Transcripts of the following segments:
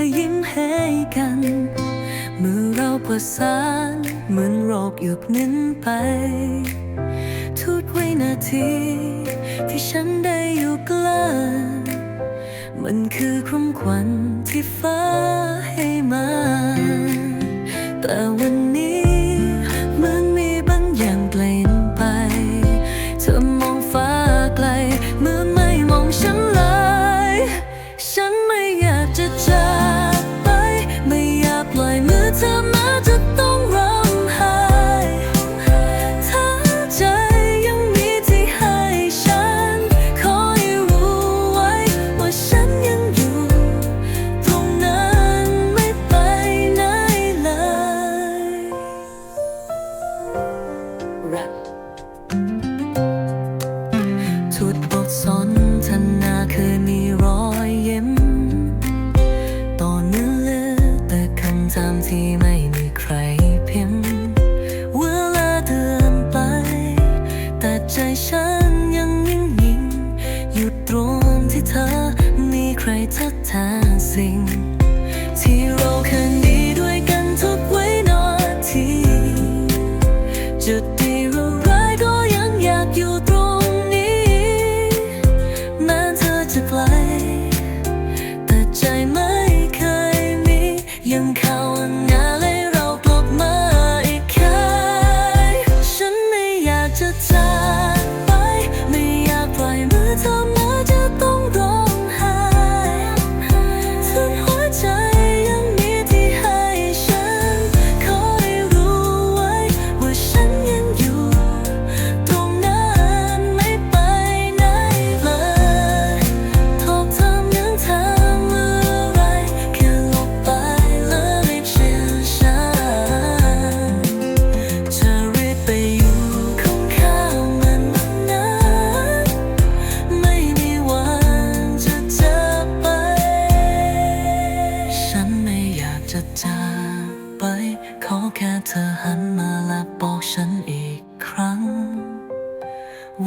แต่ยิ้มให้กัน เมื่อเราประสานเหมือนโรคหยุดนิ่นไป ทุกวินาที ที่ฉันได้อยู่ใกล้มันคือความขวัญที่ฟ้า Rap ทุกบทสนทนาเคยมีรอยยิ้มตอนนั้นเลือแต่คำถามที่ไม่มีใครพิมพ์เวลาเดินไป แต่ใจฉันยังนิ่งๆอยู่ตรงที่เธอมีใครทักทายสิ่ง ยังเ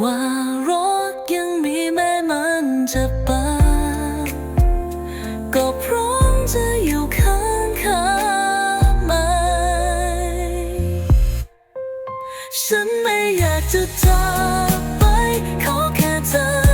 ว่ารักยังมีแม้มันจะปางก็พร้อมจะอยู่ข้างข้าไมฉันไม่อยากจะจากไปขอแค่เธอ